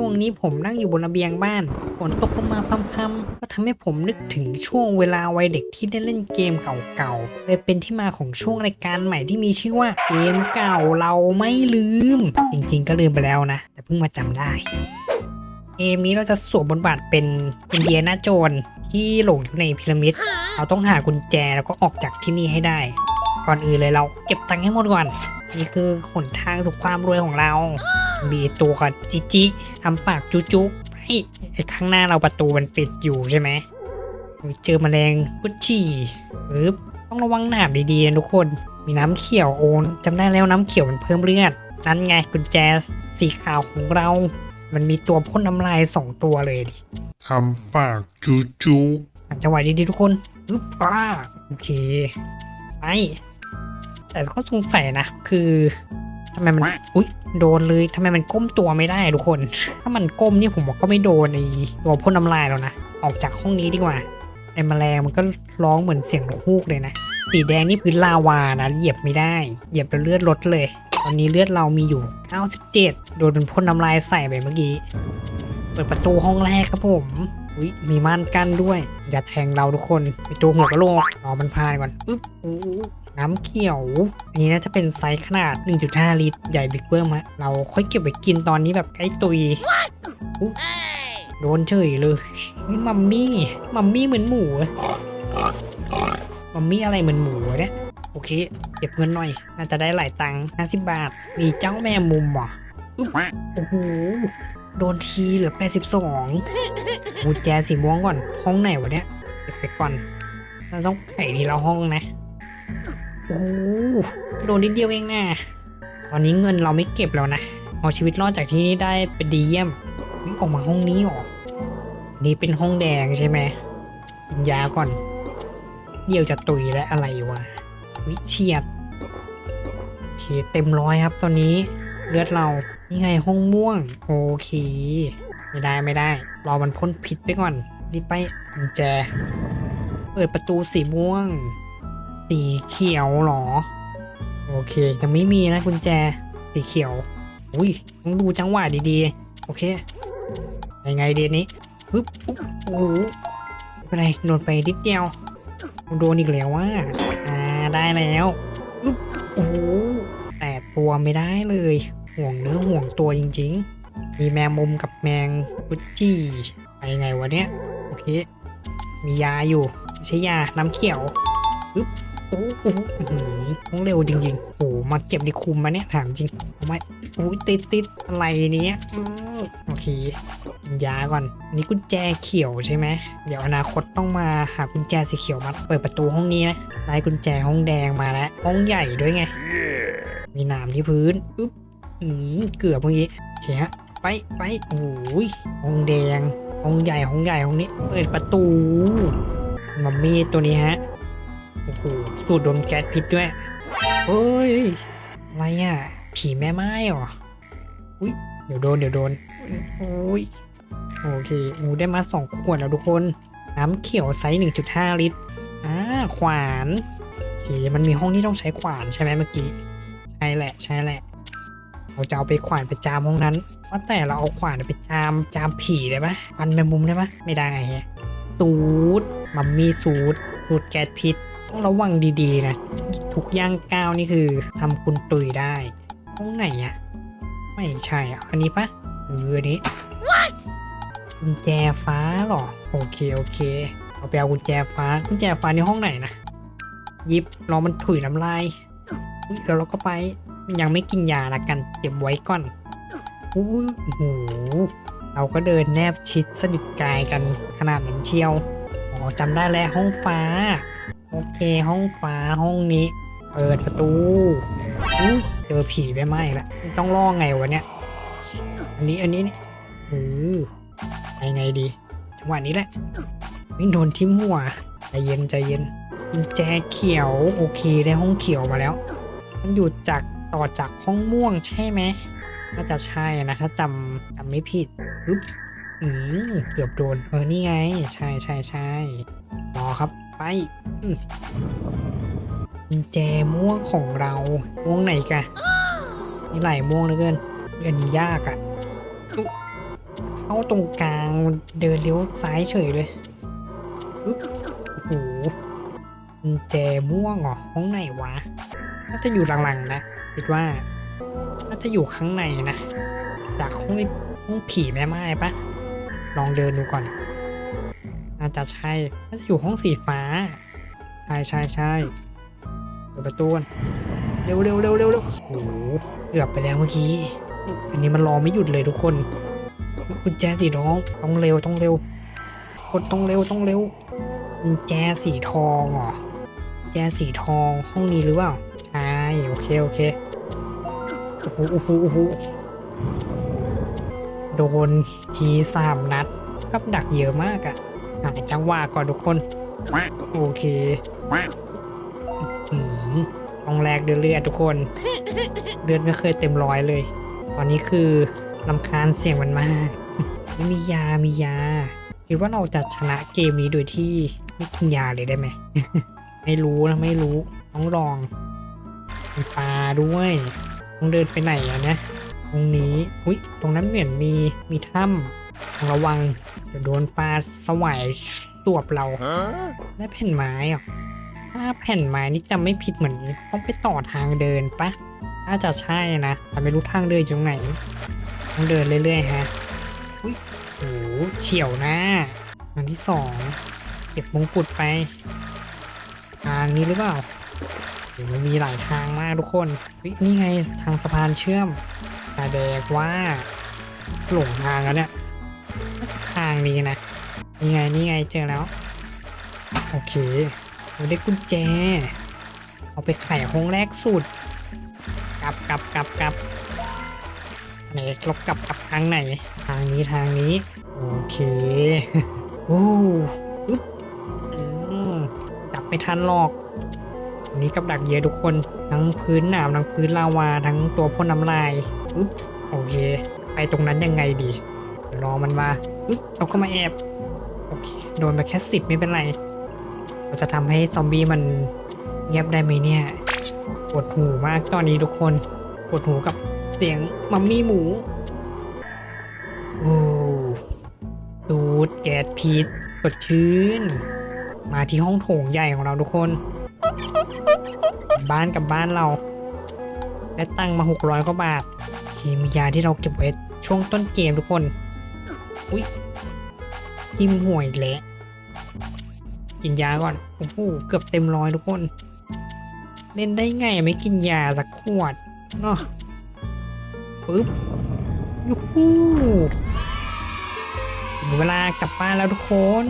ช่วงนี้ผมนั่งอยู่บนระเบียงบ้านฝนตกลงมาพรำๆก็ทำให้ผมนึกถึงช่วงเวลาวัยเด็กที่ได้เล่นเกมเก่าๆเลยเป็นที่มาของช่วงรายการใหม่ที่มีชื่อว่าเกมเก่าเราไม่ลืม จริงๆ ก็ลืมไปแล้วนะ แต่เพิ่งมาจำได้เกมนี้เราจะสวมบทบาทเป็นอินเดียนาโจนที่หลงอยู่ในพีระมิด เราต้องหากุญแจแล้วก็ออกจากที่นี่ให้ได้ ก่อนอื่นเลยเราเก็บตังค์ให้หมดก่อน นี่คือหนทางสู่ความรวยของเรา มีตัวกับจิจิทำปากจุจุไอ้ยไอ้ข้างหน้าเราประตูมันปิดอยู่ใช่ไหมเจอแมลงกุชชี่ปึ๊บต้องระวังหนามดีๆนะทุกคน มีน้ำเขียวโอนจำได้แล้วน้ำเขียวมันเพิ่มเลือด นั่นไงกุญแจสีขาวของเรา มันมีตัวพ่นน้ำลายสองตัวเลยดิทำปากจูจูอะจังหวะดีๆทุกคนอึ๊บอ่าโอเคไป แต่ก็สงสัยนะ คือทำไมมันอุ๊ยโดนเลยทำไมมันก้มตัวไม่ได้ทุกคน ถ้ามันก้มนี่ผมว่าก็ไม่โดนไอ้ตัวพ่นน้ำลายแล้วนะ ออกจากห้องนี้ดีกว่าไอ้แมลงมันก็ร้องเหมือนเสียงนกฮูกเลยนะสีแดงนี่พื้นลาวานะเหยียบไม่ได้ เหยียบแล้วเลือดลดเลย ตอนนี้เลือดเรามีอยู่ 97 โดนเป็นพ่นน้ำลายใส่ไปเมื่อกี้ เปิดประตูห้องแรกครับผมอุ๊ยมีม่านกั้นด้วย อย่าแทงเราทุกคนมีตัวหัวกะโหลกรอมันพานก่อนอึ๊บอู้ น้ำเขียว อันนี้น่าจะเป็นไซส์ขนาด 1.5 ลิตร ใหญ่บิ๊กเบิ้มฮะเราค่อยเก็บไปกินตอนนี้แบบใกล้ตุยอุ๊ยโดนเฉยเลยนี่มัมมี่มัมมี่เหมือนหมูอะมัมมี่อะไรเหมือนหมูอะเนี่ยโอเค เก็บเงินหน่อย น่าจะได้หลายตังค์50บาท มีเจ้าแม่มุมเหรออุ๊บโอ้โห โดนทีเหลือ82กุญแจสีม่วงก่อน ห้องไหนวะเนี่ย เก็บไปก่อน เราต้องไขทีละห้องนะ โอ้โดนนิดเดียวเองนะตอนนี้เงินเราไม่เก็บแล้วนะเอาชีวิตรอดจากที่นี่ได้เป็นดีเยี่ยมวิออกมาห้องนี้เหรอนี่เป็นห้องแดงใช่ไหมกินยาก่อน เดี๋ยวจะตุยและอะไรวะวิเฉียดโอเคเต็มร้อยครับ ตอนนี้เลือดเรานี่ไงห้องม่วง โอเค ไม่ได้ไม่ได้รอมันพ่นพิษไปก่อนรีบไปกุญแจ เปิดประตูสีม่วง สีเขียวเหรอ โอเคยังไม่มีนะกุญแจสีเขียว อุ้ยต้องดูจังหวะดีๆ โอเคยังไงเดยนี้ปึ๊บอุ๊บโอ้โหไม่เป็นไรโดนไปนิดเดียว โดนอีกแล้วว่าอ่าได้แล้วอึ๊บโอ้โหแต่ตัวไม่ได้เลย ห่วงเนื้อห่วงตัวจริง ๆ มีแมงมุมกับแมงกุจจี้ไปไงวะเนี่ยโอเค มียาอยู่ใช่ยาน้ำเขียวอึ๊บ โอ้โหห้องเร็วจริงๆโอ้มาเก็บในคุมมาเนี่ยถามจริงไมโอ้ยติดติดอะไรเนี้ยโอเคกินยาก่อนอันนี้กุญแจเขียวใช่ไหมเดี๋ยวอนาคตต้องมาหากุญแจสีเขียวมาเปิดประตูห้องนี้นะได้กุญแจห้องแดงมาแล้วห้องใหญ่ด้วยไง มีนามที่พื้นอุ๊บอืมเกือบเมื่อกี้โอเคฮะไปไปโอ้ยห้องแดงห้องใหญ่ห้องใหญ่ห้องนี้ เปิดประตูมัมมี่ตัวนี้ฮะ โอ้โหสูดดมแก๊สพิษด้วยเฮ้ยอะไรอะผีแม่ไม้เหรออุ้ยเดี๋ยวโดนเดี๋ยวโดนโอ้ยโอเคโอ้ได้มาสองขวดแล้วทุกคน น้ำเขียวไซส์1.5 ลิตรอ่าขวานโอเคมันมีห้องที่ต้องใช้ขวานใช่ไหมเมื่อกี้ใช่แหละใช่แหละเราจะเอาไปขวานไปจามห้องนั้นว่าแต่เราเอาขวานไปจามจามผีได้ไหมฟันแมงมุมได้ไหมไม่ได้แฮะสูตรมัมมี่สูตรสูตรแก๊สพิษ ต้องระวังดีๆนะ ทุกย่างก้าวนี่คือทำคุณตุยได้ห้องไหนอะไม่ใช่อะอันนี้ปะเอออันนี้กุญแจฟ้าเหรอ โอเค โอเค เอาไปเอากุญแจฟ้า กุญแจฟ้าในห้องไหนนะหยิบรอมันถุยน้ำลายอุ้ยแล้วเราก็ไป ยังไม่กินยาละกัน เก็บไว้ก่อนอุ้ยโอ้โหเราก็เดินแนบชิดสนิทกายกันขนาดนั้นเชียว อ๋อจำได้แล้วห้องฟ้า โอเคห้องฟ้าห้องนี้ เปิดประตูอุ้ยเจอผีไปไหมละต้องล่อไงวะเนี่ยอันนี้อันนี้นี่เออไปไงดี จังหวะนี้แหละวิ่งโดนทิ่มหัวใจเย็นใจเย็นกุญแจเขียวโอเคได้ห้องเขียวมาแล้ว มันอยู่จากต่อจากห้องม่วงใช่ไหมน่าจะใช่นะ ถ้าจำจำไม่ผิดปึ๊บอืมเกือบโดนเออนี่ไง ใช่ใช่ใช่ รอครับไปมกุญแจม่วงของเราม่วงไหนกะนี่หลายม่วงเหลือเกินอันนี้ยากอะเข้าตรงกลางเดินเลี้ยวซ้ายเฉยเลยอึ๊บโอ้โหกุญแจม่วงเหรอห้องไหนวะน่าจะอยู่หลังๆนะคิดว่าน่าจะอยู่ข้างในนะ จากห้องห้องผีแม่ไม้ปะลองเดินดูก่อน น่าจะใช่น่าจะอยู่ห้องสีฟ้า ใช่ใช่ใช่เปิดประตูกันเร็วเร็วเร็วเร็วเร็วโอ้โหเกือบไปแล้วเมื่อกี้ อันนี้มันรอไม่หยุดเลยทุกคนกุญแจสีทองต้องเร็วต้องเร็วคนต้องเร็วต้องเร็วกุญแจสีทองเหรอแจสีทองห้องนี้หรือเปล่าใช่โอเคโอเคโอ้โหโอ้โหโอ้โหโดนทีสามนัดกับดักเยอะมากอะ หาจังหวะก่อนทุกคน โอเคอืมต้องแลกเลือดๆทุกคน เลือดไม่เคยเต็มร้อยเลย ตอนนี้คือลำคาญเสียงมันมากมียา มียา คิดว่าเราจะชนะเกมนี้โดยที่ไม่กินยาเลยได้ไหม ไม่รู้นะไม่รู้ ต้องลอง มีปลาด้วย ต้องเดินไปไหนอะนะ ตรงนี้ อุ้ย ตรงนั้นเหมือนมี มีถ้ำ ระวังเดี๋ยวโดนปลาสวายตวบเรา ได้แผ่นไม้เหรอะถ้าแผ่นไม้นี่จำไม่ผิดเหมือนต้องไปต่อทางเดินปะน่าจะใช่นะ แต่ไม่รู้ทางเดินอยู่ตรงไหน ต้องเดินเรื่อยๆฮะอุ้ยโหเฉียวหน้าทางที่สองเก็บมงกุฎไป ทางนี้หรือเปล่าโหมันมีหลายทางมากทุกคนวินี่ไงทางสะพานเชื่อมแสดงว่าหลงทางแล้วเนี่ยน่าจะทางนี้นะ นี่ไงนี่ไงเจอแล้ว โอเคเราได้กุญแจ เอาไปไขห้องแรกสุด กลับกลับกลับกลับไหนเรากลับกลับทางไหน ทางนี้ทางนี้ โอเค โอ้อึ๊บจับไม่ทันหรอกอันนี้กับดักเยอะทุกคน ทั้งพื้นหนามทั้งพื้นลาวา ทั้งตัวพ่นน้ำลายอึ๊บโอเค ไปตรงนั้นยังไงดีรอมันมา เราก็มาแอบโอเคโดนไปแค่สิบไม่เป็นไร เราจะทำให้ซอมบี้มันเงียบได้ไหมเนี่ยปวดหูมากตอนนี้ทุกคนปวดหูกับเสียงมัมมี่หมูโอ้ดูดแก๊สพิษสดชื่น มาที่ห้องโถงใหญ่ของเราทุกคน บ้านกับบ้านเราได้ตังมา 600กว่าบาทโอเคมียาที่เราเก็บไว้ช่วงต้นเกมทุกคน อุ้ยทิมห่วยอีกแล้วกินยาก่อน โอ้โห เกือบเต็มร้อยทุกคน เล่นได้ไงไม่กินยาสักขวดเนาะปึ๊บยูหูถึงเวลากลับบ้านแล้วทุกคน